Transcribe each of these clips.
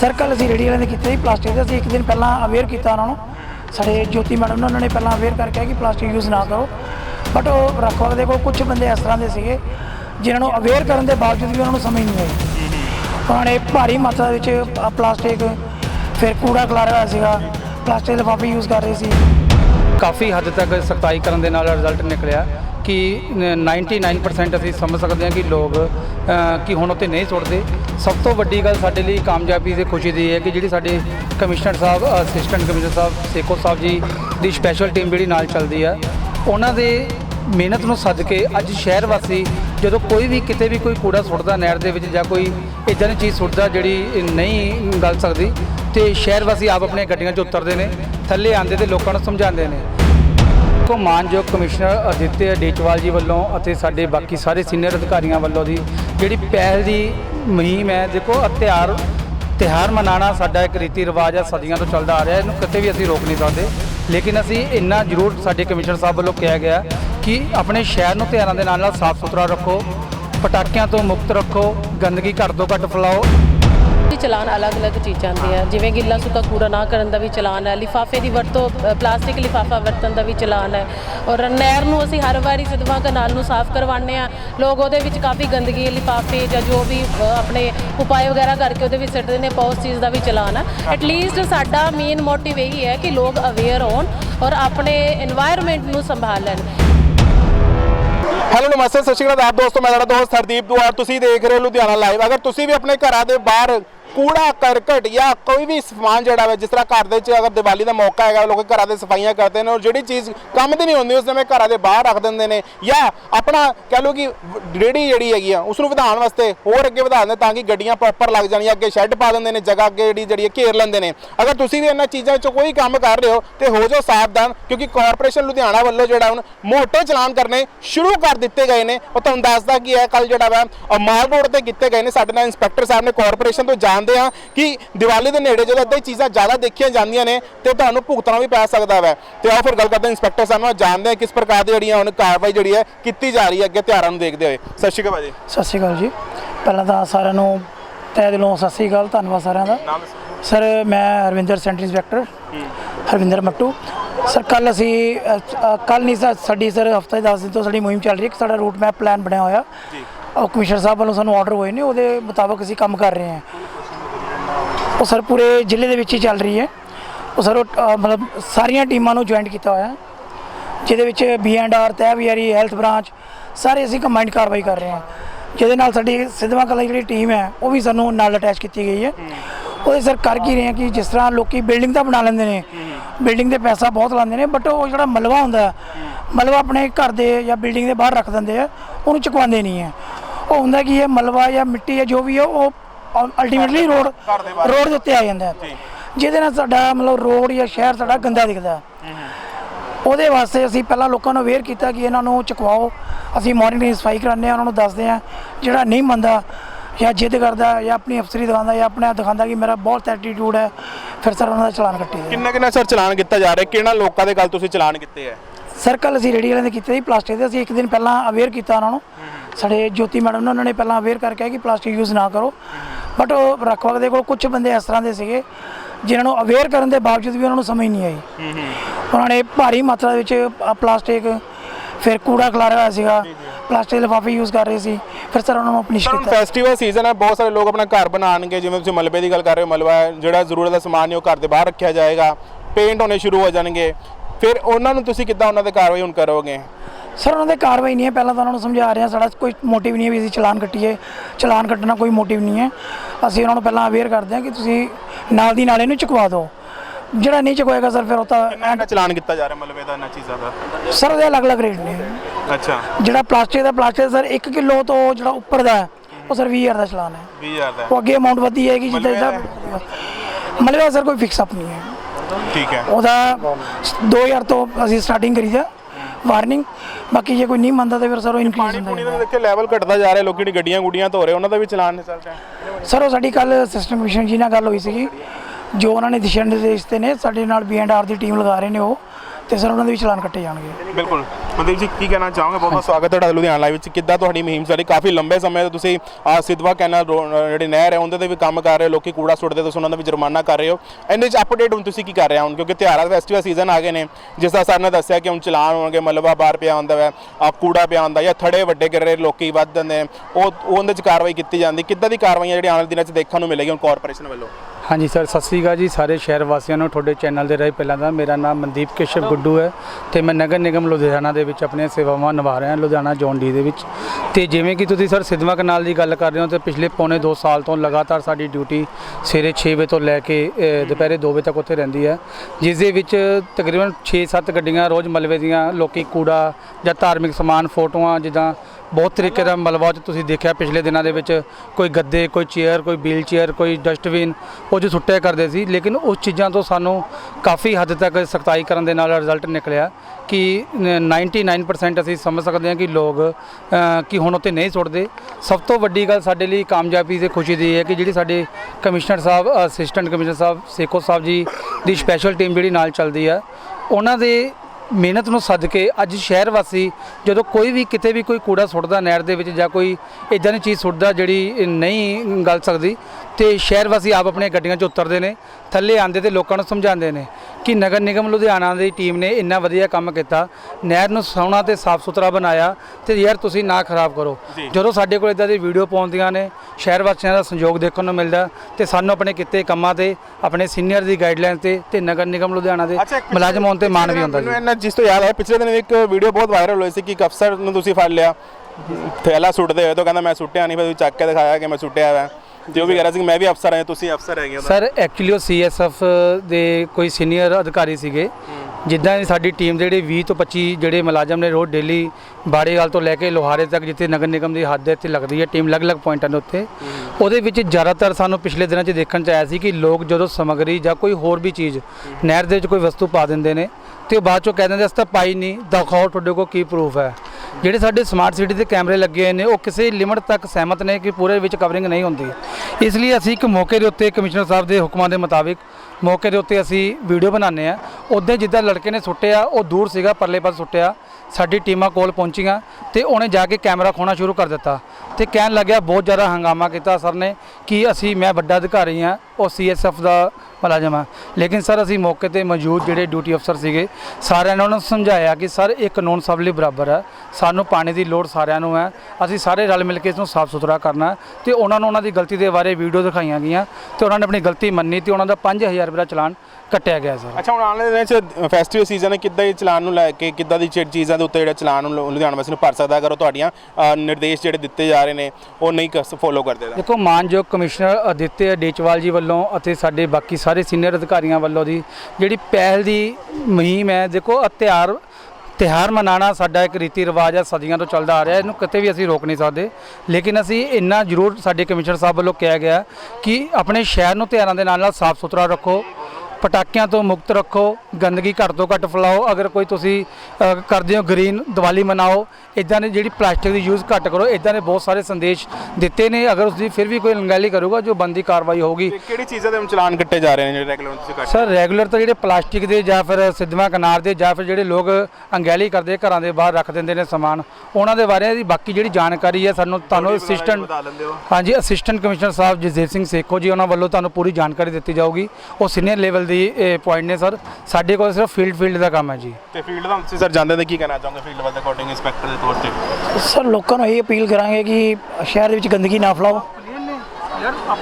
Circle ਅਸੀਂ ready ਵਾਲਿਆਂ ਦੇ ਕੀਤੇ ਸੀ ਪਲਾਸਟਿਕ ਦੇ। ਅਸੀਂ ਇੱਕ ਦਿਨ ਪਹਿਲਾਂ ਅਵੇਅਰ ਕੀਤਾ ਉਹਨਾਂ ਨੂੰ। ਸਾਡੇ ਜੋਤੀ ਮੈਡਮ ਨੇ ਉਹਨਾਂ ਨੇ ਪਹਿਲਾਂ ਅਵੇਅਰ ਕਰਕੇ ਕਿ ਪਲਾਸਟਿਕ ਯੂਜ਼ ਨਾ ਕਰੋ। ਬਟ ਉਹ ਰੱਖਵਾਕ ਦੇ ਕੋਲ ਕੁਝ ਬੰਦੇ ਇਸ ਤਰ੍ਹਾਂ ਦੇ ਸੀਗੇ, ਜਿਨ੍ਹਾਂ ਨੂੰ ਅਵੇਅਰ ਕਰਨ ਦੇ ਬਾਵਜੂਦ ਵੀ ਉਹਨਾਂ ਨੂੰ ਸਮਝ ਨਹੀਂ ਆਈ। ਉਹਨਾਂ ਨੇ ਭਾਰੀ ਮਾਤਰਾ ਵਿੱਚ ਪਲਾਸਟਿਕ ਫਿਰ ਕੂੜਾ ਖਿਲਾਰਿਆ ਹੋਇਆ ਸੀਗਾ। ਪਲਾਸਟਿਕ ਦੇ ਲਿਫਾਫੇ ਯੂਜ਼ ਕਰ ਰਹੇ ਸੀ। ਕਾਫੀ ਹੱਦ ਤੱਕ ਸਖਤਾਈ ਕਰਨ ਦੇ ਨਾਲ ਰਿਜ਼ਲਟ ਨਿਕਲਿਆ। ਕਿ ਨ- 99% ਅਸੀਂ ਸਮਝ ਸਕਦੇ ਹਾਂ ਕਿ ਲੋਕ ਕਿ ਹੁਣ ਉੱਤੇ ਨਹੀਂ ਸੁੱਟਦੇ ਸਭ ਤੋਂ ਵੱਡੀ ਗੱਲ ਸਾਡੇ ਲਈ ਕਾਮਯਾਬੀ ਤੇ ਖੁਸ਼ੀ ਦੀ ਹੈ ਕਿ ਜਿਹੜੀ ਸਾਡੇ ਕਮਿਸ਼ਨਰ ਸਾਹਿਬ, ਅਸਿਸਟੈਂਟ ਕਮਿਸ਼ਨਰ ਸਾਹਿਬ ਸੇਖੋ ਸਾਹਿਬ ਜੀ ਦੀ ਸਪੈਸ਼ਲ ਟੀਮ ਜਿਹੜੀ ਨਾਲ ਚੱਲਦੀ ਆ, ਉਹਨਾਂ ਦੇ ਮਿਹਨਤ ਨੂੰ ਸੱਦ ਕੇ ਅੱਜ ਸ਼ਹਿਰ ਵਾਸੀ ਜਦੋਂ ਕੋਈ ਵੀ ਕਿਤੇ ਵੀ ਕੋਈ ਕੂੜਾ ਸੁੱਟਦਾ ਨਹਿਰ ਦੇ ਵਿੱਚ ਜਾਂ ਕੋਈ ਇਦਾਂ ਦੀ ਚੀਜ਼ ਸੁੱਟਦਾ ਜਿਹੜੀ ਨਹੀਂ ਗਲ ਸਕਦੀ, ਤੇ ਸ਼ਹਿਰ ਵਾਸੀ ਆਪ ਆਪਣੀਆਂ ਗੱਡੀਆਂ 'ਚ ਉਤਰਦੇ ਨੇ, ਥੱਲੇ ਆਉਂਦੇ ਤੇ ਲੋਕਾਂ ਨੂੰ ਸਮਝਾਉਂਦੇ ਨੇ। ਦੇਖੋ ਮਾਨਯੋਗ ਕਮਿਸ਼ਨਰ ਅਦਿੱਤਿਆ ਡੇਚਵਾਲ ਜੀ ਵੱਲੋਂ ਅਤੇ ਸਾਡੇ ਬਾਕੀ ਸਾਰੇ ਸੀਨੀਅਰ ਅਧਿਕਾਰੀਆਂ ਵੱਲੋਂ ਦੀ ਜਿਹੜੀ ਪਹਿਲ ਦੀ ਮੁਹਿੰਮ ਹੈ, ਦੇਖੋ ਤਿਉਹਾਰ ਤਿਉਹਾਰ ਮਨਾਉਣਾ ਸਾਡਾ ਇੱਕ ਰੀਤੀ ਰਿਵਾਜ ਹੈ ਸਦੀਆਂ ਤੋਂ ਚੱਲਦਾ ਆ ਰਿਹਾ, ਇਹਨੂੰ ਕਿਤੇ ਵੀ ਅਸੀਂ ਰੋਕ ਨਹੀਂ ਸਕਦੇ। ਲੇਕਿਨ ਅਸੀਂ ਇੰਨਾ ਜ਼ਰੂਰ ਸਾਡੇ ਕਮਿਸ਼ਨਰ ਸਾਹਿਬ ਵੱਲੋਂ ਕਿਹਾ ਗਿਆ ਕਿ ਆਪਣੇ ਸ਼ਹਿਰ ਨੂੰ ਤਿਉਹਾਰਾਂ ਦੇ ਨਾਲ ਨਾਲ ਸਾਫ਼ ਸੁਥਰਾ ਰੱਖੋ, ਪਟਾਕਿਆਂ ਤੋਂ ਮੁਕਤ ਰੱਖੋ, ਗੰਦਗੀ ਘੱਟ ਤੋਂ ਘੱਟ ਫੈਲਾਓ ਚਲਾਨ ਅਲੱਗ-ਅਲੱਗ ਚੀਜ਼ਾਂ ਦੇ ਆ ਜਿਵੇਂ ਗਿੱਲਾ ਸੁੱਕਾ ਕੂੜਾ ਨਾ ਕਰਨ ਦਾ ਵੀ ਚਲਾਨ ਹੈ ਲਿਫਾਫੇ ਦੀ ਵਰਤੋਂ ਪਲਾਸਟਿਕ ਲਿਫਾਫਾ ਵਰਤਣ ਦਾ ਵੀ ਚਲਾਨ ਹੈ। ਔਰ ਨਹਿਰ ਨੂੰ ਅਸੀਂ ਹਰ ਵਾਰੀ ਸਿਧਵਾ ਕਨਾਲ ਨੂੰ ਸਾਫ਼ ਕਰਵਾਉਂਦੇ ਆ ਲੋਕ ਉਹਦੇ ਵਿੱਚ ਕਾਫੀ ਗੰਦਗੀ ਲਿਫਾਫੇ ਜਾਂ ਜੋ ਵੀ ਆਪਣੇ ਉਪਾਏ ਵਗੈਰਾ ਕਰਕੇ ਉਹਦੇ ਵਿੱਚ ਸਿੱਟਦੇ ਨੇ ਪੌਸ ਚੀਜ਼ ਦਾ ਵੀ ਚਲਾਨ ਹੈ। ਐਟ ਲੀਸਟ ਸਾਡਾ ਮੇਨ ਮੋਟਿਵ ਇਹੀ ਹੈ ਕਿ ਲੋਕ ਅਵੇਅਰ ਹੋਣ ਔਰ ਆਪਣੇ এনवायरमेंट ਨੂੰ ਸੰਭਾਲਣ ਹੈਲੋ ਨਮਸਤੇ ਸਤਿ ਸ਼੍ਰੀ ਅਕਾਲ। ਆਪ ਦੋਸਤੋ ਮੈਂ ਤੁਹਾਡਾ ਦੋਸਤ ਹਰਦੀਪ ਦੁਆਰ। ਤੁਸੀਂ ਦੇਖ ਰਹੇ ਹੋ ਲੁਧਿਆਣਾ ਲਾਈਵ ਅਗਰ ਤੁਸੀਂ ਵੀ ਆਪਣੇ ਘਰਾਂ ਦੇ ਬਾਹਰ ਕੂੜਾ, ਕਰਕਟ ਜਾਂ ਕੋਈ ਵੀ ਸਮਾਨ ਜਿਹੜਾ ਹੈ ਜਿਸ ਤਰ੍ਹਾਂ ਘਰ ਦੇ ਵਿੱਚ ਅਗਰ ਦੀਵਾਲੀ ਦਾ ਮੌਕਾ ਹੈਗਾ, ਲੋਕ ਘਰਾਂ ਦੇ ਸਫਾਈਆਂ ਕਰਦੇ ਨੇ ਔਰ ਜਿਹੜੀ ਚੀਜ਼ ਕੰਮ ਦੀ ਨਹੀਂ ਹੁੰਦੀ, ਉਸ ਸਮੇਂ ਘਰਾਂ ਦੇ ਬਾਹਰ ਰੱਖ ਦਿੰਦੇ ਨੇ ਜਾਂ ਆਪਣਾ ਕਹਿ ਲਓ ਕਿ ਰੇੜੀ ਜਿਹੜੀ ਹੈਗੀ ਆ, ਉਸ ਨੂੰ ਵਧਾਉਣ ਵਾਸਤੇ ਹੋਰ ਅੱਗੇ ਵਧਾ ਦਿੰਦੇ ਤਾਂ ਕਿ ਗੱਡੀਆਂ ਪ੍ਰੋਪਰ ਲੱਗ ਜਾਣੀਆਂ ਅੱਗੇ ਸ਼ੈੱਡ ਪਾ ਦਿੰਦੇ ਨੇ, ਜਗ੍ਹਾ ਅੱਗੇ ਜਿਹੜੀ ਜਿਹੜੀ ਹੈ ਘੇਰ ਲੈਂਦੇ ਨੇ। ਅਗਰ ਤੁਸੀਂ ਵੀ ਇਹਨਾਂ ਚੀਜ਼ਾਂ ਵਿੱਚੋਂ ਕੋਈ ਕੰਮ ਕਰ ਰਹੇ ਹੋ, ਤੇ ਹੋ ਜਾਓ ਸਾਵਧਾਨ, ਕਿਉਂਕਿ ਕਾਰਪੋਰੇਸ਼ਨ ਲੁਧਿਆਣਾ ਵੱਲੋਂ ਜਿਹੜਾ ਹੁਣ ਮੋਟੇ ਚਲਾਨ ਕਰਨੇ ਸ਼ੁਰੂ ਕਰ ਦਿੱਤੇ ਗਏ ਨੇ। ਉਹ ਤੁਹਾਨੂੰ ਦੱਸਦਾ ਕੀ ਹੈ ਕੱਲ ਜਿਹੜਾ ਵਾ ਮਾਲ ਰੋਡ ਤੇ ਕੀਤੇ ਗਏ ਨੇ। ਸਾਡੇ ਨਾਲ ਇੰਸਪੈਕਟਰ ਸਾਹਿਬ ਨੇ ਕਾਰਪੋਰੇਸ਼ਨ ਤੋਂ ਜਾਣ ਜਾਣਦੇ ਆ ਕਿ ਦੀਵਾਲੀ ਦੇ ਨੇੜੇ ਜਦੋਂ ਇਦਾਂ ਹੀ ਚੀਜ਼ਾਂ ਜ਼ਿਆਦਾ ਦੇਖੀਆਂ ਜਾਂਦੀਆਂ ਨੇ ਤੇ ਤੁਹਾਨੂੰ ਭੁਗਤਣਾ ਵੀ ਪੈ ਸਕਦਾ ਵੈ। ਤੇ ਆਓ ਫਿਰ ਗੱਲ ਕਰਦੇ ਹਾਂ ਇੰਸਪੈਕਟਰ ਸਾਹਿਬ ਨਾਲ ਜਾਣਦੇ ਹਾਂ ਕਿਸ ਪ੍ਰਕਾਰ ਦੀ ਜਿਹੜੀਆਂ ਹੁਣ ਕਾਰਵਾਈ ਜਿਹੜੀ ਹੈ ਕੀਤੀ ਜਾ ਰਹੀ ਹੈ ਅੱਗੇ ਤਿਉਹਾਰਾਂ ਨੂੰ ਦੇਖਦੇ ਹੋਏ। ਸਤਿ ਸ਼੍ਰੀ ਅਕਾਲ ਭਾਜੀ। ਸਤਿ ਸ਼੍ਰੀ ਅਕਾਲ ਜੀ। ਪਹਿਲਾਂ ਤਾਂ ਸਾਰਿਆਂ ਨੂੰ ਤਹਿ ਦਿਲੋਂ ਸਤਿ ਸ਼੍ਰੀ ਅਕਾਲ ਧੰਨਵਾਦ ਸਾਰਿਆਂ ਦਾ। ਸਰ ਮੈਂ Harvinder center inspector Harvinder Mattu. Sir ਕੱਲ ਅਸੀਂ ਕੱਲ ਨਹੀਂ ਸਰ ਸਾਡੀ ਸਰ ਹਫ਼ਤੇ 10 ਦਿਨ ਤੋਂ ਸਾਡੀ ਮੁਹਿੰਮ ਚੱਲ ਰਹੀ ਹੈ। ਕਿ ਸਾਡਾ ਰੂਟ ਮੈਪ ਪਲਾਨ ਬਣਿਆ ਹੋਇਆ। ਜੀ। ਉਹ ਕਮਿਸ਼ਨਰ ਸਾਹਿਬ ਵੱਲੋਂ ਸਾਨੂੰ ਆਰਡਰ ਹੋਏ ਨੇ ਉਹਦੇ ਮੁਤਾਬਕ ਅਸੀਂ ਕੰਮ ਕਰ ਰਹੇ ਹਾਂ। ਉਹ ਸਰ ਪੂਰੇ ਜ਼ਿਲ੍ਹੇ ਦੇ ਵਿੱਚ ਹੀ ਚੱਲ ਰਹੀ ਹੈ। ਉਹ ਸਰ ਮਤਲਬ ਸਾਰੀਆਂ ਟੀਮਾਂ ਨੂੰ ਜੁਆਇੰਟ ਕੀਤਾ ਹੋਇਆ ਹੈ। ਜਿਹਦੇ ਵਿੱਚ ਬੀ ਐਂਡ ਆਰ ਤਹਿਬੀਆਰੀ ਹੈਲਥ ਬ੍ਰਾਂਚ ਸਾਰੇ ਅਸੀਂ ਕੰਬਾਈਨਡ ਕਾਰਵਾਈ ਕਰ ਰਹੇ ਹਾਂ। ਜਿਹਦੇ ਨਾਲ ਸਾਡੀ ਸਿੱਧਵਾਂ ਕਲਾ ਜਿਹੜੀ ਟੀਮ ਹੈ ਉਹ ਵੀ ਸਾਨੂੰ ਨਾਲ ਅਟੈਚ ਕੀਤੀ ਗਈ ਹੈ। ਉਹਦੇ ਸਰ ਕਰ ਕੀ ਰਹੇ ਹਾਂ ਕਿ ਜਿਸ ਤਰ੍ਹਾਂ ਲੋਕੀ ਬਿਲਡਿੰਗ ਤਾਂ ਬਣਾ ਲੈਂਦੇ ਨੇ ਬਿਲਡਿੰਗ ਦੇ ਪੈਸਾ ਬਹੁਤ ਲਾਉਂਦੇ ਨੇ ਬਟ ਉਹ ਜਿਹੜਾ ਮਲਵਾ ਹੁੰਦਾ ਹੈ, ਮਲਵਾ ਆਪਣੇ ਘਰ ਦੇ ਜਾਂ ਬਿਲਡਿੰਗ ਦੇ ਬਾਹਰ ਰੱਖ ਦਿੰਦੇ ਆ ਉਹਨੂੰ ਚੁਕਵਾਉਂਦੇ ਨਹੀਂ ਹੈ। ਉਹ ਹੁੰਦਾ ਕਿ ਇਹ ਮਲਵਾ ਜਾਂ ਮਿੱਟੀ ਹੈ ਜੋ ਵੀ ਹੈ ਉਹ ਅਲਟੀਮੇਟਲੀ ਰੋਡ। ਰੋਡ ਦੇ ਉੱਤੇ ਆ ਜਾਂਦਾ ਹੈ। ਜਿਹਦੇ ਨਾਲ ਸਾਡਾ ਮਤਲਬ ਰੋਡ ਜਾਂ ਸ਼ਹਿਰ ਸਾਡਾ ਗੰਦਾ ਦਿਖਦਾ ਹੈ। ਉਹਦੇ ਵਾਸਤੇ ਅਸੀਂ ਪਹਿਲਾਂ ਲੋਕਾਂ ਨੂੰ ਅਵੇਅਰ ਕੀਤਾ ਕਿ ਇਹਨਾਂ ਨੂੰ ਚੁਕਵਾਓ। ਅਸੀਂ ਮਾਰਨਿੰਗ ਸਫ਼ਾਈ ਕਰਾਉਂਦੇ ਹਾਂ ਉਹਨਾਂ ਨੂੰ ਦੱਸਦੇ ਹਾਂ ਜਿਹੜਾ ਨਹੀਂ ਮੰਨਦਾ ਜਾਂ ਜਿੱਦ ਕਰਦਾ ਜਾਂ ਆਪਣੀ ਅਫਸਰੀ ਦਿਖਾਉਂਦਾ ਜਾਂ ਆਪਣੇ ਆਪ ਦਿਖਾਉਂਦਾ ਕਿ ਮੇਰਾ ਬਹੁਤ ਐਟੀਟਿਊਡ ਹੈ ਫਿਰ ਸਰ ਉਹਨਾਂ ਦਾ ਚਲਾਨ ਕੱਟੀ ਦਾ ਕਿੰਨਾ ਕਿੰਨਾ ਸਰ ਚਲਾਨ ਕੀਤਾ ਜਾ ਰਿਹਾ? ਕਿਹਨਾਂ ਲੋਕਾਂ ਦੇ ਗੱਲ ਤੁਸੀਂ ਚਲਾਨ ਕੀਤੇ ਹੈ ਸਰ ਕੱਲ੍ਹ ਅਸੀਂ ਰੇਡੀ ਵਾਲਿਆਂ ਦੇ ਕੀਤੇ ਸੀ ਪਲਾਸਟਿਕ ਦੇ। ਅਸੀਂ ਇੱਕ ਦਿਨ ਪਹਿਲਾਂ ਅਵੇਅਰ ਕੀਤਾ ਉਹਨਾਂ ਨੂੰ। ਸਾਡੇ ਜੋਤੀ ਮੈਡਮ ਨੇ ਉਹਨਾਂ ਨੇ ਪਹਿਲਾਂ ਅਵੇਅਰ ਕਰਕੇ ਕਿ ਪਲਾਸਟਿਕ ਯੂਜ਼ ਨਾ ਕਰੋ। ਬਟ ਉਹ ਰੱਖਵਾਕ ਦੇ ਕੋਲ ਕੁਝ ਬੰਦੇ ਇਸ ਤਰ੍ਹਾਂ ਦੇ ਸੀਗੇ ਜਿਨ੍ਹਾਂ ਨੂੰ ਅਵੇਅਰ ਕਰਨ ਦੇ ਬਾਵਜੂਦ ਵੀ ਉਹਨਾਂ ਨੂੰ ਸਮਝ ਨਹੀਂ ਆਈ। ਉਹਨਾਂ ਨੇ ਭਾਰੀ ਮਾਤਰਾ ਵਿੱਚ ਪਲਾਸਟਿਕ ਫਿਰ ਕੂੜਾ ਖਿਲਾਰਿਆ ਹੋਇਆ ਸੀਗਾ। ਪਲਾਸਟਿਕ ਲਿਫਾਫੇ ਯੂਜ਼ ਕਰ ਰਹੇ ਸੀ। ਫਿਰ ਸਰ ਉਹਨਾਂ ਨੂੰ ਪਨਿਸ਼ ਕੀਤਾ ਫੈਸਟੀਵਲ ਸੀਜ਼ਨ ਹੈ ਬਹੁਤ ਸਾਰੇ ਲੋਕ ਆਪਣਾ ਘਰ ਬਣਾਉਣਗੇ ਜਿਵੇਂ ਤੁਸੀਂ ਮਲਬੇ ਦੀ ਗੱਲ ਕਰ ਰਹੇ ਹੋ ਮਲਬਾ ਜਿਹੜਾ ਜ਼ਰੂਰਤ ਦਾ ਸਮਾਨ ਹੈ ਉਹ ਘਰ ਦੇ ਬਾਹਰ ਰੱਖਿਆ ਜਾਏਗਾ। ਪੇਂਟ ਹੋਣੇ ਸ਼ੁਰੂ ਹੋ ਜਾਣਗੇ। ਫਿਰ ਉਹਨਾਂ ਨੂੰ ਤੁਸੀਂ ਕਿੱਦਾਂ ਉਹਨਾਂ ਦੇ ਕਾਰਵਾਈ ਹੁਣ ਕਰੋਗੇ? ਸਰ ਉਹਨਾਂ ਦੇ ਕਾਰਵਾਈ ਨਹੀਂ ਹੈ। ਪਹਿਲਾਂ ਤਾਂ ਉਹਨਾਂ ਨੂੰ ਸਮਝਾ ਰਹੇ ਹਾਂ ਸਾਡਾ ਕੋਈ ਮੋਟਿਵ ਨਹੀਂ ਹੈ ਵੀ ਅਸੀਂ ਚਲਾਨ ਕੱਟੀਏ। ਚਲਾਨ ਕੱਟਣਾ ਕੋਈ ਮੋਟਿਵ ਨਹੀਂ ਹੈ। ਅਸੀਂ ਉਹਨਾਂ ਨੂੰ ਪਹਿਲਾਂ ਅਵੇਅਰ ਕਰਦੇ ਹਾਂ ਕਿ ਤੁਸੀਂ ਨਾਲ ਦੀ ਨਾਲ ਇਹਨੂੰ ਚੁਕਵਾ ਦਿਓ। ਜਿਹੜਾ ਨਹੀਂ ਚੁਕਵਾਏਗਾ ਸਰ ਫਿਰ ਉਹ ਤਾਂ ਕਿੰਨਾ ਚਲਾਨ ਕੀਤਾ ਜਾ ਰਿਹਾ ਮਲਬੇ ਦਾ ਇਹਨਾਂ ਚੀਜ਼ਾਂ ਦਾ? ਸਰ ਉਹਦੇ ਅਲੱਗ-ਅਲੱਗ ਰੇਟ ਨੇ। ਅੱਛਾ। ਜਿਹੜਾ ਪਲਾਸਟਿਕ ਦਾ ਪਲਾਸਟਿਕ ਸਰ 1 ਕਿਲੋ ਤੋਂ ਜਿਹੜਾ ਉੱਪਰ ਦਾ ਹੈ, ਉਹ ਸਰ 20000 ਦਾ ਚਲਾਨ ਹੈ। 20000 ਦਾ ਉਹ ਅੱਗੇ ਅਮਾਉਂਟ ਵਧਦੀ ਜਾਏਗੀ ਜਿੱਦਾਂ ਜਿੱਦਾਂ ਮਤਲਬ ਦਾ ਸਰ ਕੋਈ ਫਿਕਸ ਅਪ ਨਹੀਂ ਹੈ। ਠੀਕ ਹੈ। ਉਹਦਾ 2000 ਤੋਂ ਅਸੀਂ ਸਟਾਰਟਿੰਗ ਕਰੀਦਾ ਵਾਰਨਿੰਗ ਬਾਕੀ ਜੇ ਕੋਈ ਨਹੀਂ ਮੰਨਦਾ ਤਾਂ ਫਿਰ ਸਰ ਉਹ ਇਨਕਰੀਜ਼ ਪਾਣੀ ਪੂਣੀ ਦਾ ਦੇਖੇ ਲੈਵਲ ਘਟਦਾ ਜਾ ਰਿਹਾ ਲੋਕੀ ਗੱਡੀਆਂ ਗੁੱਡੀਆਂ ਧੋ ਰਹੇ ਉਹਨਾਂ ਦਾ ਵੀ ਚਲਾਨ ਚੱਲ ਰਿਹਾ। ਸਰ ਉਹ ਸਾਡੀ ਕੱਲ ਸਿਸਟਮ ਕਮਿਸ਼ਨ ਜੀ ਨਾਲ ਗੱਲ ਹੋਈ ਸੀਗੀ ਜੋ ਉਹਨਾਂ ਨੇ ਦਿਸ਼ਾ ਨਿਰਦੇਸ਼ ਤੇ ਨੇ ਸਾਡੇ ਨਾਲ ਬੀ ਐਂਡ ਆਰ ਦੀ ਟੀਮ ਲਗਾ ਰਹੇ ਨੇ ਉਹ। ਤੇ ਸਰ, ਉਹਨਾਂ ਦੇ ਵੀ ਚਲਾਨ ਕੱਟੇ ਜਾਣਗੇ। ਬਿਲਕੁਲ। ਮਨਦੀਪ ਜੀ, ਕੀ ਕਹਿਣਾ ਚਾਹੋਗੇ? ਬਹੁਤ ਬਹੁਤ ਸਵਾਗਤ ਤੁਹਾਡਾ ਲੁਧਿਆਣਾ ਲਾਈਵ ਵਿੱਚ। ਕਿੱਦਾਂ ਤੁਹਾਡੀ ਮੁਹਿੰਮ ਚੱਲੀ ਕਾਫੀ ਲੰਬੇ ਸਮੇਂ ਤੋਂ ਤੁਸੀਂ ਆਹ ਸਿੱਧਵਾ ਕੈਨਲ ਰੋ- ਜਿਹੜੀ ਨਹਿਰ ਹੈ, ਉਹਦੇ ਤੇ ਵੀ ਕੰਮ ਕਰ ਰਹੇ ਹੋ। ਲੋਕੀ ਕੂੜਾ ਸੁੱਟਦੇ, ਤੁਸੀਂ ਉਹਨਾਂ ਦਾ ਵੀ ਜੁਰਮਾਨਾ ਕਰ ਰਹੇ ਹੋ। ਇਹਦੇ 'ਚ ਅਪਡੇਟ ਹੁਣ ਤੁਸੀਂ ਕੀ ਕਰ ਰਹੇ ਹੋ? ਹੁਣ ਕਿਉਂਕਿ ਤਿਉਹਾਰਾਂ ਦਾ ਫੈਸਟੀਵਲ ਸੀਜ਼ਨ ਆ ਗਏ ਨੇ, ਜਿਸ ਦਾ ਸਰ ਨੇ ਦੱਸਿਆ ਕਿ ਹੁਣ ਚਲਾਨ ਹੋਣਗੇ, ਮਲਬਾ ਬਾਹਰ ਪਿਆ ਹੁੰਦਾ ਹੈ ਆ ਕੂੜਾ ਪਿਆ ਹੁੰਦਾ, ਜਾਂ ਥੜੇ ਵੱਡੇ ਗਿਰ ਰਹੇ ਲੋਕੀ ਵੱਧ ਜਾਂਦੇ ਨੇ, ਉਹ, ਉਹਦੇ 'ਚ ਕਾਰਵਾਈ ਕੀਤੀ ਜਾਂਦੀ। ਕਿੱਦਾਂ ਦੀ ਕਾਰਵਾਈਆਂ ਜਿਹੜੀਆਂ ਆਉਣ ਵਾਲੇ ਦਿਨਾਂ 'ਚ ਦੇਖਣ ਨੂੰ ਮਿਲੇਗੀ ਹੁਣ ਕਾਰਪੋਰੇਸ਼ਨ ਵੱਲੋਂ? ਹਾਂਜੀ ਸਰ ਸਤਿ ਸ੍ਰੀ ਅਕਾਲ ਜੀ ਸਾਰੇ ਸ਼ਹਿਰ ਵਾਸੀਆਂ ਨੂੰ ਤੁਹਾਡੇ ਚੈਨਲ ਦੇ ਰਾਹੀਂ ਪਹਿਲਾਂ ਤਾਂ ਮੇਰਾ ਨਾਮ ਮਨਦੀਪ ਕੇਸ਼ਵ ਗੁੱਡੂ ਹੈ ਤੇ ਮੈਂ ਨਗਰ ਨਿਗਮ ਲੁਧਿਆਣਾ ਦੇ ਵਿੱਚ ਆਪਣੀਆਂ ਸੇਵਾਵਾਂ ਨਿਭਾ ਰਿਹਾ ਲੁਧਿਆਣਾ ਜ਼ੋਨ ਡੀ ਦੇ ਵਿੱਚ। ਤੇ ਜਿਵੇਂ ਕਿ ਤੁਸੀਂ ਸਰ ਸਿੱਧਵਾਂ ਕਨਾਲ ਦੀ ਗੱਲ ਕਰ ਰਹੇ ਹੋ ਤੇ ਪਿਛਲੇ ਪੌਣੇ 2 ਸਾਲ ਤੋਂ ਲਗਾਤਾਰ ਸਾਡੀ ਡਿਊਟੀ ਸਵੇਰੇ 6 ਵਜੇ ਤੋਂ ਲੈ ਕੇ ਅ, ਦੁਪਹਿਰੇ 2 ਵਜੇ ਤੱਕ ਉੱਥੇ ਰਹਿੰਦੀ ਹੈ ਜਿਸ ਦੇ ਵਿੱਚ ਤਕਰੀਬਨ 6-7 ਗੱਡੀਆਂ ਰੋਜ਼ ਮਲਬੇ ਦੀਆਂ ਲੋਕੀ ਕੂੜਾ ਜਾਂ ਧਾਰਮਿਕ ਸਮਾਨ ਫੋਟੋਆਂ ਜਿੱਦਾਂ ਬਹੁਤ ਤਰੀਕੇ ਦਾ ਮਲਬਾ ਚ ਤੁਸੀਂ ਦੇਖਿਆ ਪਿਛਲੇ ਦਿਨਾਂ ਦੇ ਵਿੱਚ ਕੋਈ ਗੱਦੇ, ਕੋਈ ਚੇਅਰ, ਕੋਈ ਵੀਲ ਚੇਅਰ, ਕੋਈ ਡਸਟਬਿਨ, ਉਹ ਜੋ ਸੁੱਟਿਆ ਕਰਦੇ ਸੀ, ਲੇਕਿਨ ਉਸ ਚੀਜ਼ਾਂ ਤੋਂ ਸਾਨੂੰ ਕਾਫੀ ਹੱਦ ਤੱਕ ਸਖਤਾਈ ਕਰਨ ਦੇ ਨਾਲ ਰਿਜ਼ਲਟ ਨਿਕਲਿਆ ਕਿ ਨ- 99% ਅਸੀਂ ਸਮਝ ਸਕਦੇ ਹਾਂ ਕਿ ਲੋਕ ਕਿ ਹੁਣ ਉੱਥੇ ਨਹੀਂ ਸੁੱਟਦੇ। ਸਭ ਤੋਂ ਵੱਡੀ ਗੱਲ ਸਾਡੇ ਲਈ ਕਾਮਯਾਬੀ ਤੇ ਖੁਸ਼ੀ ਦੀ ਹੈ ਕਿ ਜਿਹੜੀ ਸਾਡੇ ਕਮਿਸ਼ਨਰ ਸਾਹਿਬ ਅਸਿਸਟੈਂਟ ਕਮਿਸ਼ਨਰ ਸਾਹਿਬ, ਸੇਖੋ ਸਾਹਿਬ ਜੀ ਦੀ ਸਪੈਸ਼ਲ ਟੀਮ ਜਿਹੜੀ ਨਾਲ ਚੱਲਦੀ ਹੈ ਉਹਨਾਂ ਦੇ ਮਿਹਨਤ ਨੂੰ ਸੱਦ ਕੇ ਅੱਜ ਸ਼ਹਿਰ ਵਾਸੀ ਜਦੋਂ ਕੋਈ ਵੀ ਕਿਤੇ ਵੀ ਕੋਈ ਕੂੜਾ ਸੁੱਟਦਾ ਨਹਿਰ ਦੇ ਵਿੱਚ ਜਾਂ ਕੋਈ ਇਦਾਂ ਦੀ ਚੀਜ਼ ਸੁੱਟਦਾ ਜਿਹੜੀ ਨਹੀਂ ਗਲ ਸਕਦੀ, ਤੇ ਸ਼ਹਿਰ ਵਾਸੀ ਆਪ ਆਪਣੀਆਂ ਗੱਡੀਆਂ 'ਚ ਉਤਰਦੇ ਨੇ ਥੱਲੇ ਆਉਂਦੇ ਤੇ ਲੋਕਾਂ ਨੂੰ ਸਮਝਾਉਂਦੇ ਨੇ ਕਿ ਨਗਰ ਨਿਗਮ ਲੁਧਿਆਣਾ ਦੀ ਟੀਮ ਨੇ ਇੰਨਾ ਵਧੀਆ ਕੰਮ ਕੀਤਾ ਨਹਿਰ ਨੂੰ ਸੋਹਣਾ ਤੇ ਸਾਫ਼ ਸੁਥਰਾ ਬਣਾਇਆ ਤੇ ਯਾਰ ਤੁਸੀਂ ਨਾ ਖਰਾਬ ਕਰੋ। ਜਦੋਂ ਸਾਡੇ ਕੋਲ ਇਦਾਂ ਦੀ ਵੀਡੀਓ ਪਹੁੰਚਦੀਆਂ ਨੇ ਸ਼ਹਿਰ ਵਾਸੀਆਂ ਦਾ ਸਹਿਯੋਗ ਦੇਖਣ ਨੂੰ ਮਿਲਦਾ ਤੇ ਸਾਨੂੰ ਆਪਣੇ ਕਿਤੇ ਕੰਮਾਂ ਤੇ ਆਪਣੇ ਸੀਨੀਅਰ ਦੀ ਗਾਈਡਲਾਈਨ ਤੇ ਤੇ ਨਗਰ ਨਿਗਮ ਲੁਧਿਆਣਾ ਦੇ ਮੁਲਾਜ਼ਮ ਹੋਣ ਤੇ ਮਾਣ ਵੀ ਹੁੰਦਾ ਜੀ। ਮੈਨੂੰ ਇਹਨਾਂ ਜਿਸ ਤੋਂ ਯਾਦ ਆਇਆ ਪਿਛਲੇ ਦਿਨ ਇੱਕ ਵੀਡੀਓ ਬਹੁਤ ਵਾਇਰਲ ਹੋਈ ਸੀ ਕਿ ਅਫਸਰ ਨੂੰ ਤੁਸੀਂ ਫੜ ਲਿਆ। ਥੈਲਾ ਸੁੱਟਦੇ ਹੋਏ ਤਾਂ ਕਹਿੰਦਾ ਮੈਂ ਸੁੱਟਿਆ ਨਹੀਂ ਫਿਰ ਤੁਸੀਂ ਚੱਕ ਕੇ ਦਿਖਾਇਆ ਕਿ ਮੈਂ ਸੁੱਟਿਆ ਹੋਇਆ ਤੇ ਉਹ ਵੀ ਕਹਿ ਰਿਹਾ ਸੀ ਕਿ ਮੈਂ ਵੀ ਅਫਸਰ ਹਾਂ ਤੁਸੀਂ ਅਫਸਰ ਹੈਗੇ ਹੋ ਸਰ ਐਕਚੁਅਲੀ ਉਹ ਸੀਐਸਐਫ ਦੇ ਕੋਈ ਸੀਨੀਅਰ ਅਧਿਕਾਰੀ ਸੀਗੇ। ਜਿੱਦਾਂ ਹੀ ਸਾਡੀ ਟੀਮ ਦੇ ਜਿਹੜੇ 20 ਤੋਂ 25 ਜਿਹੜੇ ਮੁਲਾਜ਼ਮ ਨੇ ਰੋਜ਼ ਡੇਲੀ ਬਾੜੇਵਾਲ ਤੋਂ ਲੈ ਕੇ ਲੋਹਾਰੇ ਤੱਕ ਜਿੱਥੇ ਨਗਰ ਨਿਗਮ ਦੀ ਹੱਦ ਹੈ ਇੱਥੇ ਲੱਗਦੀ ਹੈ ਟੀਮ ਅਲੱਗ-ਅਲੱਗ ਪੁਆਇੰਟਾਂ ਦੇ ਉੱਤੇ ਉਹਦੇ ਵਿੱਚ ਜ਼ਿਆਦਾਤਰ ਸਾਨੂੰ ਪਿਛਲੇ ਦਿਨਾਂ 'ਚ ਦੇਖਣ 'ਚ ਆਇਆ ਸੀ ਕਿ ਲੋਕ ਜਦੋਂ ਸਮੱਗਰੀ ਜਾਂ ਕੋਈ ਹੋਰ ਵੀ ਚੀਜ਼ ਨਹਿਰ ਦੇ ਵਿੱਚ ਕੋਈ ਵਸਤੂ ਪਾ ਦਿੰਦੇ ਨੇ ਤੇ ਉਹ ਬਾਅਦ ਚੋਂ ਕਹਿ ਦਿੰਦੇ ਅਸੀਂ ਤਾਂ ਪਾਈ ਨਹੀਂ ਦਿਖਾਓ ਤੁਹਾਡੇ ਕੋਲ ਕੀ ਪ੍ਰੂਫ ਹੈ। ਜਿਹੜੇ ਸਾਡੇ ਸਮਾਰਟ ਸਿਟੀ ਦੇ ਕੈਮਰੇ ਲੱਗੇ ਹੋਏ ਨੇ, ਉਹ ਕਿਸੇ ਲਿਮਟ ਤੱਕ ਸਹਿਮਤ ਨੇ ਕਿ ਪੂਰੇ ਵਿੱਚ ਕਵਰਿੰਗ ਨਹੀਂ ਹੁੰਦੀ। ਇਸ ਲਈ ਅਸੀਂ ਇੱਕ ਮੌਕੇ ਦੇ ਉੱਤੇ ਕਮਿਸ਼ਨਰ ਸਾਹਿਬ ਦੇ ਹੁਕਮਾਂ ਦੇ ਮੁਤਾਬਿਕ ਮੌਕੇ ਦੇ ਉੱਤੇ ਅਸੀਂ ਵੀਡੀਓ ਬਣਾਉਂਦੇ ਆ ਉੱਦਾਂ ਜਿੱਦਾਂ ਲੜਕੇ ਨੇ ਸੁੱਟਿਆ, ਉਹ ਦੂਰ ਸੀਗਾ, ਪਰਲੇ ਪਾਸੇ ਸੁੱਟਿਆ। ਸਾਡੀ ਟੀਮਾਂ ਕੋਲ ਪਹੁੰਚੀਆਂ ਤੇ ਉਹਨੇ ਜਾ ਕੇ ਕੈਮਰਾ ਖੋਣਾ ਸ਼ੁਰੂ ਕਰ ਦਿੱਤਾ ਤੇ ਕਹਿਣ ਲੱਗਿਆ, ਬਹੁਤ ਜ਼ਿਆਦਾ ਹੰਗਾਮਾ ਕੀਤਾ ਸਰ ਨੇ ਕਿ ਅਸੀਂ, ਮੈਂ ਵੱਡਾ ਅਧਿਕਾਰੀ ਹਾਂ, ਉਹ ਸੀਐਸਐਫ ਦਾ ਮੁਲਾਜ਼ਮ ਆ। ਲੇਕਿਨ ਸਰ ਅਸੀਂ ਮੌਕੇ ਤੇ ਮੌਜੂਦ ਜਿਹੜੇ ਡਿਊਟੀ ਅਫਸਰ ਸੀਗੇ ਸਾਰਿਆਂ ਨੇ ਉਹਨਾਂ ਨੂੰ ਸਮਝਾਇਆ ਕਿ ਸਰ ਇਹ ਕਾਨੂੰਨ ਸਭ ਲਈ ਬਰਾਬਰ ਹੈ ਸਾਨੂੰ ਪਾਣੀ ਦੀ ਲੋੜ ਸਾਰਿਆਂ ਨੂੰ ਹੈ ਅਸੀਂ ਸਾਰੇ ਰਲ ਮਿਲ ਕੇ ਇਸ ਨੂੰ ਸਾਫ਼ ਸੁਥਰਾ ਕਰਨਾ। ਤੇ ਉਹਨਾਂ ਨੂੰ ਉਹਨਾਂ ਦੀ ਗਲਤੀ ਦੇ ਬਾਰੇ ਵੀਡੀਓ ਦਿਖਾਈਆਂ ਗਈਆਂ ਤੇ ਉਹਨਾਂ ਨੇ ਆਪਣੀ ਗਲਤੀ ਮੰਨੀ ਤੇ ਉਹਨਾਂ ਦਾ 5000 ਰੁਪਏ ਦਾ ਚਲਾਨ ਕੱਟਿਆ ਗਿਆ ਸਰ। ਅੱਛਾ ਹੁਣ ਆਉਣ ਵਾਲੇ ਦਿਨਾਂ 'ਚ ਫੈਸਟੀਵਲ ਸੀਜ਼ਨ ਹੈ ਕਿੱਦਾਂ ਇਹ ਚਲਾਨ ਨੂੰ ਲੈ ਕੇ ਕਿੱਦਾਂ ਦੀ ਚੀਜ਼ਾਂ ਦੇ ਉੱਤੇ ਜਿਹੜਾ ਚਲਾਨ ਨੂੰ ਲੁਧਿਆਣਾ ਵਾਸੀ ਨੂੰ ਭਰ ਸਕਦਾ ਅਗਰ ਉਹ ਤੁਹਾਡੀਆਂ ਨਿਰਦੇਸ਼ ਜਿਹੜੇ ਦਿੱਤੇ ਜਾ ਰਹੇ ਨੇ ਉਹ ਨਹੀਂ ਫੋਲੋ ਕਰਦੇ ਦੇਖੋ ਮਾਨਯੋਗ ਕਮਿਸ਼ਨਰ ਅਦਿੱਤਿਆ ਡੇਚਵਾਲ ਜੀ ਵੱਲੋਂ ਅਤੇ ਸਾਡੇ ਬਾਕੀ ਸਾਰੇ ਸੀਨੀਅਰ ਅਧਿਕਾਰੀਆਂ ਵੱਲੋਂ ਦੀ ਜਿਹੜੀ ਪਹਿਲ ਦੀ ਮੁਹਿੰਮ ਹੈ, ਦੇਖੋ ਹਥਿਆਰ ਤਿਉਹਾਰ ਮਨਾਉਣਾ ਸਾਡਾ ਇੱਕ ਰੀਤੀ ਰਿਵਾਜ ਹੈ, ਸਦੀਆਂ ਤੋਂ ਚੱਲਦਾ ਆ ਰਿਹਾ, ਇਹਨੂੰ ਕਿਤੇ ਵੀ ਅਸੀਂ ਰੋਕ ਨਹੀਂ ਸਕਦੇ। ਲੇਕਿਨ ਅਸੀਂ ਇੰਨਾ ਜ਼ਰੂਰ ਸਾਡੇ ਕਮਿਸ਼ਨਰ ਸਾਹਿਬ ਵੱਲੋਂ ਕਿਹਾ ਗਿਆ ਕਿ ਆਪਣੇ ਸ਼ਹਿਰ ਨੂੰ ਤਿਉਹਾਰਾਂ ਦੇ ਨਾਲ ਨਾਲ ਸਾਫ਼ ਸੁਥਰਾ ਰੱਖੋ ਪਟਾਕਿਆਂ ਤੋਂ ਮੁਕਤ ਰੱਖੋ ਗੰਦਗੀ ਘੱਟ ਤੋਂ ਘੱਟ ਫੈਲਾਓ ਅਗਰ ਕੋਈ ਤੁਸੀਂ ਅ, ਕਰਦੇ ਹੋ ਗ੍ਰੀਨ ਦੀਵਾਲੀ ਮਨਾਓ ਇਦਾਂ ਦੀ ਜਿਹੜੀ ਪਲਾਸਟਿਕ ਦੀ ਯੂਜ਼ ਘੱਟ ਕਰੋ ਇਦਾਂ ਦੇ ਬਹੁਤ ਸਾਰੇ ਸੰਦੇਸ਼ ਦਿੱਤੇ ਨੇ ਅਗਰ ਉਸ ਦੀ ਫਿਰ ਵੀ ਕੋਈ ਅਣਗਹਿਲੀ ਕਰੂਗਾ ਜੋ ਬੰਦੀ ਕਾਰਵਾਈ ਹੋਊਗੀ। ਤੇ ਕਿਹੜੀ ਚੀਜ਼ਾਂ ਦੇ ਹੁਣ ਚਲਾਨ ਕੱਟੇ ਜਾ ਰਹੇ ਨੇ ਜਿਹੜੇ ਰੈਗੂਲਰ ਤੁਸੀਂ ਕੱਟ ਸਰ ਰੈਗੂਲਰ ਤਾਂ ਜਿਹੜੇ ਪਲਾਸਟਿਕ ਦੇ ਜਾਂ ਫਿਰ ਸਿੱਧਵਾਂ ਕਿਨਾਰ ਦੇ ਜਾਂ ਫਿਰ ਜਿਹੜੇ ਲੋਕ ਅੰਗੈਲੀ ਕਰਦੇ ਘਰਾਂ ਦੇ ਬਾਹਰ ਰੱਖ ਦਿੰਦੇ ਨੇ ਸਮਾਨ ਉਹਨਾਂ ਦੇ ਬਾਰੇ ਦੀ ਬਾਕੀ ਜਿਹੜੀ ਜਾਣਕਾਰੀ ਹੈ ਸਾਨੂੰ ਤੁਹਾਨੂੰ ਅਸਿਸਟੈਂਟ ਬਤਾ ਲੈਂਦੇ ਹੋ। ਹਾਂਜੀ ਅਸਿਸਟੈਂਟ ਕਮਿਸ਼ਨਰ ਸਾਹਿਬ ਜਸਦੇਵ ਸਿੰਘ ਸੇਖੋ ਜੀ ਉਹਨਾਂ ਵੱਲੋਂ ਤੁਹਾਨੂੰ ਪੂਰੀ ਜਾਣਕਾਰੀ ਦਿੱਤੀ ਜਾਊਗੀ। ਉਹ ਸੀਨੀਅਰ ਲੈਵਲ ਦੀ ਪੁਆਇੰਟ ਨੇ ਸਰ ਸਾਡੇ ਕੋਲ ਸਿਰਫ ਫੀਲਡ ਫੀਲਡ ਦਾ ਕੰਮ ਹੈ ਜੀ। ਤੇ ਫੀਲਡ ਦਾ ਤੁਸੀਂ ਸਰ ਜਾਂਦੇ ਨੇ ਕੀ ਕਹਿਣਾ ਚਾਹੋਗੇ ਫੀਲਡ ਵੱਲ ਅਕੋਰਡਿੰਗ ਇੰਸਪੈਕਟਰ ਦੇ ਤੌਰ ਤੇ? ਸਰ ਲੋਕਾਂ ਨੂੰ ਇਹ ਅਪੀਲ ਕਰਾਂਗੇ ਕਿ ਸ਼ਹਿਰ ਦੇ ਵਿੱਚ ਗੰਦਗੀ ਨਾ ਫੈਲਾਓ।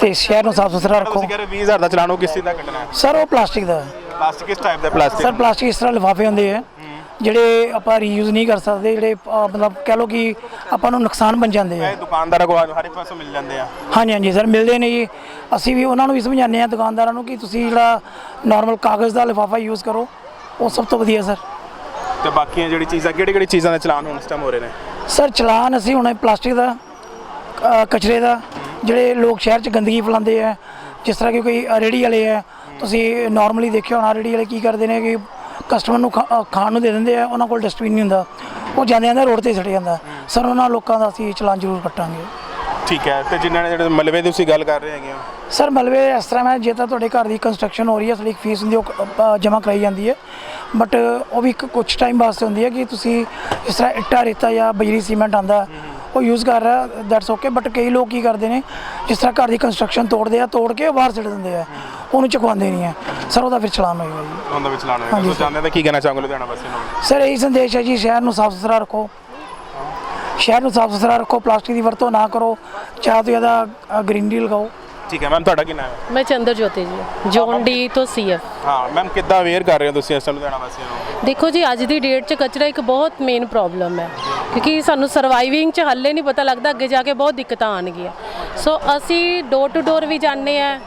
ਤੇ ਸ਼ਹਿਰ ਨੂੰ ਸਾਫ਼ ਸੁਥਰਾ ਰੱਖੋ ਤੁਸੀਂ ਕਹਿ ਰਹੇ 20000 ਦਾ ਚਲਾਨ ਉਹ ਕਿਸ ਚੀਜ਼ ਦਾ ਕੱਟਣਾ ਹੈ? ਸਰ ਉਹ ਪਲਾਸਟਿਕ ਦਾ। ਪਲਾਸਟਿਕ ਕਿਸ ਟਾਈਪ ਦਾ ਸਰ ਪਲਾਸਟਿਕ। ਪਲਾਸਟਿਕ ਇਸ ਤਰ੍ਹਾਂ ਲਿਫਾਫੇ ਹੁੰਦੇ ਆ। ਜਿਹੜੇ ਆਪਾਂ ਰੀਯੂਜ਼ ਨਹੀਂ ਕਰ ਸਕਦੇ ਜਿਹੜੇ ਮਤਲਬ ਕਹਿ ਲਓ ਕਿ ਆਪਾਂ ਨੂੰ ਨੁਕਸਾਨ ਪਹੁੰਚ ਜਾਂਦੇ ਆ। ਇਹ ਦੁਕਾਨਦਾਰਾਂ ਕੋਲ ਹਰ ਇੱਕ ਪਾਸੋਂ ਮਿਲ ਜਾਂਦੇ ਆ। ਹਾਂਜੀ ਹਾਂਜੀ ਸਰ ਮਿਲਦੇ ਨੇ ਜੀ। ਅਸੀਂ ਵੀ ਉਹਨਾਂ ਨੂੰ ਵੀ ਸਮਝਾਉਂਦੇ ਆ ਦੁਕਾਨਦਾਰਾਂ ਨੂੰ ਕਿ ਤੁਸੀਂ ਜਿਹੜਾ ਨਾਰਮਲ ਕਾਗਜ਼ ਦਾ ਲਿਫਾਫਾ ਯੂਜ਼ ਕਰੋ ਉਹ ਸਭ ਤੋਂ ਵਧੀਆ ਸਰ। ਤੇ ਬਾਕੀਆਂ ਜਿਹੜੀ ਚੀਜ਼ਾਂ ਕਿਹੜੀ ਕਿਹੜੀ ਚੀਜ਼ਾਂ ਦੇ ਚਲਾਨ ਹੁਣ ਇਸ ਟਾਈਮ ਹੋ ਰਹੇ ਨੇ? ਸਰ ਚਲਾਨ ਅਸੀਂ ਹੁਣ ਪਲਾਸਟਿਕ ਦਾ ਅ, ਕਚਰੇ ਦਾ ਜਿਹੜੇ ਲੋਕ ਸ਼ਹਿਰ 'ਚ ਗੰਦਗੀ ਫੈਲਾਉਂਦੇ ਆ ਜਿਸ ਤਰ੍ਹਾਂ ਕਿ ਕੋਈ ਰੇੜੀ ਵਾਲੇ ਆ ਤੁਸੀਂ ਨਾਰਮਲੀ ਦੇਖਿਆ ਹੋਣਾ ਰੇੜੀ ਵਾਲੇ ਕੀ ਕਰਦੇ ਨੇ ਕਿ ਕਸਟਮਰ ਨੂੰ ਖਾ- ਅ, ਖਾਣ ਨੂੰ ਦੇ ਦਿੰਦੇ ਆ ਉਹਨਾਂ ਕੋਲ ਡਸਟਬਿਨ ਨਹੀਂ ਹੁੰਦਾ। ਉਹ ਜਾਂਦੇ ਜਾਂਦੇ ਰੋਡ ਤੇ ਸੜ ਜਾਂਦਾ। ਸਰ ਉਹਨਾਂ ਲੋਕਾਂ ਦਾ ਅਸੀਂ ਚਲਾਨ ਜ਼ਰੂਰ ਕੱਟਾਂਗੇ। ਠੀਕ ਹੈ ਤੇ ਜਿਨ੍ਹਾਂ ਨੇ ਜਿਹੜੇ ਮਲਬੇ ਦੀ ਤੁਸੀਂ ਗੱਲ ਕਰ ਰਹੇ ਹੈਗੇ ਹੋ? ਸਰ ਮਲਬੇ ਇਸ ਤਰ੍ਹਾਂ ਹੈ ਜੇ ਤਾਂ ਤੁਹਾਡੇ ਘਰ ਦੀ ਕੰਸਟਰਕਸ਼ਨ ਹੋ ਰਹੀ ਹੈ ਸਾਡੀ ਇੱਕ ਫੀਸ ਹੁੰਦੀ ਉਹ ਜਮ੍ਹਾਂ ਕਰਾਈ ਜਾਂਦੀ ਹੈ। ਬਟ ਉਹ ਵੀ ਇੱਕ ਕੁਝ ਟਾਈਮ ਵਾਸਤੇ ਹੁੰਦੀ ਹੈ ਕਿ ਤੁਸੀਂ ਇਸ ਤਰ੍ਹਾਂ ਇੱਟਾਂ ਰੇਤਾ ਜਾਂ ਬਜਰੀ ਸੀਮੈਂਟ ਆਂਦਾ ਉਹ ਯੂਜ਼ ਕਰ ਰਿਹਾ ਦੈਟਸ ਓਕੇ ਬਟ ਕਈ ਲੋਕ ਕੀ ਕਰਦੇ ਨੇ ਜਿਸ ਤਰ੍ਹਾਂ ਘਰ ਦੀ ਕੰਸਟਰਕਸ਼ਨ ਤੋੜਦੇ ਆ ਤੋੜ ਕੇ ਬਾਹਰ ਸਿੱਟ ਦਿੰਦੇ ਆ। ਉਹਨੂੰ ਚੁਕਵਾਉਂਦੇ ਨਹੀਂ ਆ। ਸਰ ਉਹਦਾ ਫਿਰ ਚਲਾਨ ਹੋਏਗਾ ਜੀ। ਉਹਦਾ ਵਿੱਚ ਲਾਣਾ ਹਾਂਜੀ ਹੋਵੇਗਾ ਸਰ। ਸੋ ਜਾਣਦੇ ਤਾਂ ਕੀ ਕਹਿਣਾ ਚਾਹੋਗੇ ਲੁਧਿਆਣਾ ਵਾਸੀਆਂ ਨੂੰ? ਸਰ ਇਹੀ ਸੰਦੇਸ਼ ਹੈ ਜੀ ਸ਼ਹਿਰ ਨੂੰ ਸਾਫ਼ ਸੁਥਰਾ ਰੱਖੋ। ਸ਼ਹਿਰ ਨੂੰ ਸਾਫ਼ ਸੁਥਰਾ ਰੱਖੋ ਪਲਾਸਟਿਕ ਦੀ ਵਰਤੋਂ ਨਾ ਕਰੋ। ਜ਼ਿਆਦਾ ਤੋਂ ਜ਼ਿਆਦਾ ਗ੍ਰੀਨਰੀ ਲਗਾਓ। ਠੀਕ ਹੈ ਮੈਮ ਤੁਹਾਡਾ ਕੀ ਨਾਮ ਹੈ? ਮੈਂ ਚੰਦਰ ਜੋਤੀ ਜੀ ਜੋਨ ਡੀ ਤੋਂ ਸੀਐਫ ਹਾਂ ਮੈਮ ਕਿੱਦਾਂ ਅਵੇਅਰ ਕਰ ਰਹੇ ਹੋ ਤੁਸੀਂ ਟਾਈਮ ਲੁਧਿਆਣਾ ਵਾਸੀਆਂ ਨੂੰ? ਦੇਖੋ ਜੀ ਅੱਜ ਦੀ ਡੇਟ 'ਚ ਕਚਰਾ ਇੱਕ ਬਹੁਤ ਮੇਨ ਪ੍ਰੋਬਲਮ ਹੈ ਕਿਉਂਕਿ ਸਾਨੂੰ ਸਰਵਾਈਵਿੰਗ 'ਚ ਹੱਲੇ ਨਹੀਂ ਪਤਾ ਲੱਗਦਾ ਅੱਗੇ ਜਾ ਕੇ ਬਹੁਤ ਦਿੱਕਤਾਂ ਆਉਣਗੀਆਂ। ਸੋ ਅਸੀਂ ਡੋਰ ਟੂ ਡੋਰ ਵੀ ਜਾਂਦੇ ਆ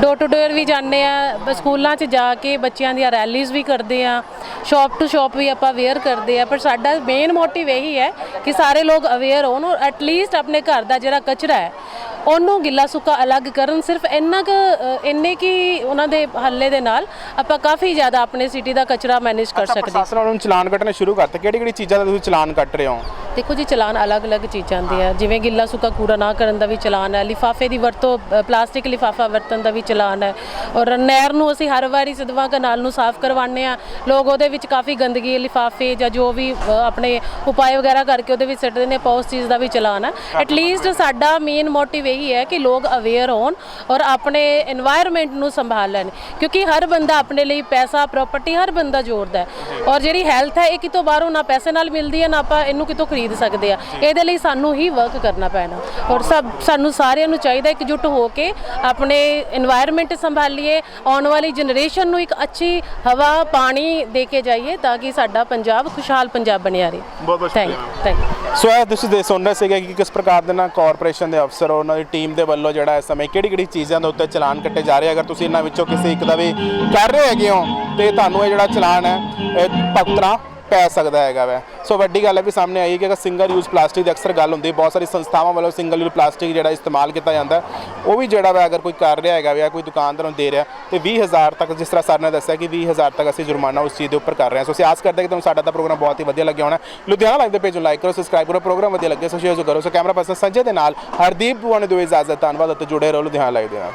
ਡੋਰ ਟੂ ਡੋਰ ਵੀ ਜਾਂਦੇ ਆ ਸਕੂਲਾਂ 'ਚ ਜਾ ਕੇ ਬੱਚਿਆਂ ਦੀਆਂ ਰੈਲੀਜ਼ ਵੀ ਕਰਦੇ ਆ ਸ਼ਾਪ ਟੂ ਸ਼ਾਪ ਵੀ ਆਪਾਂ ਅਵੇਅਰ ਕਰਦੇ ਆ ਪਰ ਸਾਡਾ ਮੇਨ ਮੋਟਿਵ ਇਹੀ ਹੈ ਕਿ ਸਾਰੇ ਲੋਕ ਅਵੇਅਰ ਹੋਣ ਔਰ ਐਟਲੀਸਟ ਆਪਣੇ ਘਰ ਦਾ ਜਿਹੜਾ ਕਚਰਾ ਹੈ ਉਹਨੂੰ ਗਿੱਲਾ ਸੁੱਕਾ ਅਲੱਗ ਕਰਨ ਸਿਰਫ ਇੰਨਾ ਕੁ ਇੰਨੇ ਕੀ ਉਹਨਾਂ ਦੇ ਹੱਲੇ ਦੇ ਨਾਲ ਆਪਾਂ ਕਾਫੀ ਜ਼ਿਆਦਾ ਆਪਣੇ ਸਿਟੀ ਦਾ ਕਚਰਾ ਮੈਨੇਜ ਕਰ ਸਕਦੇ ਪ੍ਰਸ਼ਾਸਨ ਵੱਲੋਂ ਚਲਾਨ ਕੱਟਣੇ ਸ਼ੁਰੂ ਕਰਤੇ। ਕਿਹੜੀ ਕਿਹੜੀ ਚੀਜ਼ਾਂ ਦਾ ਤੁਸੀਂ ਚਲਾਨ ਕੱਟ ਰਹੇ ਹੋ? ਦੇਖੋ ਜੀ ਚਲਾਨ ਅਲੱਗ-ਅਲੱਗ ਚੀਜ਼ਾਂ ਦੇ ਆ ਜਿਵੇਂ ਗਿੱਲਾ ਸੁੱਕਾ ਕੂੜਾ ਨਾ ਕਰਨ ਦਾ ਵੀ ਚਲਾਨ ਹੈ ਲਿਫਾਫੇ ਦੀ ਵਰਤੋਂ ਪਲਾਸਟਿਕ ਲਿਫਾਫਾ ਵਰਤਣ ਦਾ ਵੀ ਚਲਾਨ ਹੈ। ਔਰ ਨਹਿਰ ਨੂੰ ਅਸੀਂ ਹਰ ਵਾਰੀ ਸਿਧਵਾ ਕਨਾਲ ਨੂੰ ਸਾਫ਼ ਕਰਵਾਉਂਦੇ ਆ ਲੋਕ ਉਹਦੇ ਵਿੱਚ ਕਾਫੀ ਗੰਦਗੀ ਲਿਫਾਫੇ ਜਾਂ ਜੋ ਵੀ ਆਪਣੇ ਉਪਾਅ ਵਗੈਰਾ ਕਰਕੇ ਉਹਦੇ ਵਿੱਚ ਸਿੱਟਦੇ ਨੇ ਆਪਾਂ ਉਸ ਚੀਜ਼ ਦਾ ਵੀ ਚਲਾਨ ਹੈ। ਐਟਲੀਸਟ ਸਾਡਾ ਮੇਨ ਮੋਟਿਵ ਇਹੀ ਹੈ ਕਿ ਲੋਕ ਅਵੇਅਰ ਹੋਣ ਔਰ ਆਪਣੇ এনवायरमेंट ਨੂੰ ਸੰਭਾਲ ਲੈਣ। ਕਿਉਂਕਿ ਹਰ ਬੰਦਾ ਆਪਣੇ ਲਈ ਪੈਸਾ ਪ੍ਰਾਪਰਟੀ ਹਰ ਬੰਦਾ ਜੋੜਦਾ ਔਰ ਜਿਹੜੀ ਹੈਲਥ ਹੈ ਇਹ ਕਿਤੋਂ ਬਾਹਰੋਂ ਨਾ ਪੈਸੇ ਨਾਲ ਮਿਲਦੀ ਹੈ ਨਾ ਆਪਾਂ ਇਹਨੂੰ ਕਿਤੋਂ ਖਰੀਦ ਖਰੀਦ ਸਕਦੇ ਆ। ਇਹਦੇ ਲਈ ਸਾਨੂੰ ਹੀ ਵਰਕ ਕਰਨਾ ਪੈਣਾ। ਔਰ ਸਭ ਸਾਨੂੰ ਸਾਰਿਆਂ ਨੂੰ ਚਾਹੀਦਾ ਇਕਜੁੱਟ ਹੋ ਕੇ ਆਪਣੇ এনवायरमेंट ਸੰਭਾਲੀਏ ਆਉਣ ਵਾਲੀ ਜਨਰੇਸ਼ਨ ਨੂੰ ਇੱਕ ਅੱਛੀ ਹਵਾ ਪਾਣੀ ਦੇ ਕੇ ਜਾਈਏ ਤਾਂ ਕਿ ਸਾਡਾ ਪੰਜਾਬ ਖੁਸ਼ਹਾਲ ਪੰਜਾਬ ਬਣਿਆ ਰਹੇ। ਬਹੁਤ ਬਹੁਤ ਥੈਂਕ ਥੈਂਕ ਸੋ ਆ ਤੁਸੀਂ ਦੇ ਸੁਣ ਰਹੇ ਸੀਗੇ ਕਿ ਕਿਸ ਪ੍ਰਕਾਰ ਦੇ ਨਾਲ ਕਾਰਪੋਰੇਸ਼ਨ ਦੇ ਅਫਸਰ ਉਹਨਾਂ ਦੀ ਟੀਮ ਦੇ ਵੱਲੋਂ ਜਿਹੜਾ ਇਸ ਸਮੇਂ ਕਿਹੜੀ ਕਿਹੜੀ ਚੀਜ਼ਾਂ ਦੇ ਉੱਤੇ ਚਲਾਨ ਕੱਟੇ ਜਾ ਰਹੇ ਅਗਰ ਤੁਸੀਂ ਇਹਨਾਂ ਵਿੱਚੋਂ ਕਿਸੇ ਇੱਕ ਦਾ ਵੀ ਕਰ ਰਹੇ ਹੈਗੇ ਹੋ ਤੇ ਤੁਹਾਨੂੰ ਇਹ ਜਿਹੜਾ ਚਲਾਨ ਹੈ ਭਗਤਰਾ ਪੈ ਸਕਦਾ ਹੈਗਾ ਵੈ। ਸੋ ਵੱਡੀ ਗੱਲ ਹੈ ਵੀ ਸਾਹਮਣੇ ਆਈ ਕਿ ਅਗਰ ਸਿੰਗਲ ਯੂਜ਼ ਪਲਾਸਟਿਕ ਦੀ ਅਕਸਰ ਗੱਲ ਹੁੰਦੀ ਬਹੁਤ ਸਾਰੀ ਸੰਸਥਾਵਾਂ ਵੱਲੋਂ ਸਿੰਗਲ ਯੂਜ਼ ਪਲਾਸਟਿਕ ਜਿਹੜਾ ਇਸਤੇਮਾਲ ਕੀਤਾ ਜਾਂਦਾ ਉਹ ਵੀ ਜਿਹੜਾ ਵਾ, ਅਗਰ ਕੋਈ ਕਰ ਰਿਹਾ ਹੈਗਾ ਜਾਂ ਕੋਈ ਦੁਕਾਨਦਾਰ ਨੂੰ ਦੇ ਰਿਹਾ, ਤੇ 20000 ਤੱਕ ਜਿਸ ਤਰ੍ਹਾਂ ਸਰ ਨੇ ਦੱਸਿਆ ਕਿ 20000 ਤੱਕ ਅਸੀਂ ਜੁਰਮਾਨਾ ਉਸ ਚੀਜ਼ ਦੇ ਉੱਪਰ ਕਰ ਰਹੇ ਹਾਂ। ਸੋ ਅਸੀਂ ਆਸ ਕਰਦੇ ਕਿ ਤੁਹਾਨੂੰ ਸਾਡਾ ਤਾਂ ਪ੍ਰੋਗਰਾਮ ਬਹੁਤ ਹੀ ਵਧੀਆ ਲੱਗਿਆ ਹੋਣਾ ਲੁਧਿਆਣਾ ਲਾਈਵ ਦੇ ਪੇਜ ਨੂੰ ਲਾਈਕ ਕਰੋ ਸਬਸਕ੍ਰਾਈਬ ਕਰੋ, ਪ੍ਰੋਗਰਾਮ ਵਧੀਆ ਲੱਗੇ ਸੋ ਸ਼ੇਅਰ ਕਰੋ। ਸੋ ਕੈਮਰਾ ਪਰਸਨ ਸੰਜੇ ਦੇ ਨਾਲ ਹਰਦੀਪ ਬੁਆਣੇ ਦਿਓ ਇਜਾਜ਼ਤ। ਧੰਨਵਾਦ ਅਤੇ ਜੁੜੇ ਰਹੋ ਲੁਧਿਆਣਾ ਲਾਈਵ ਦੇ ਨਾਲ।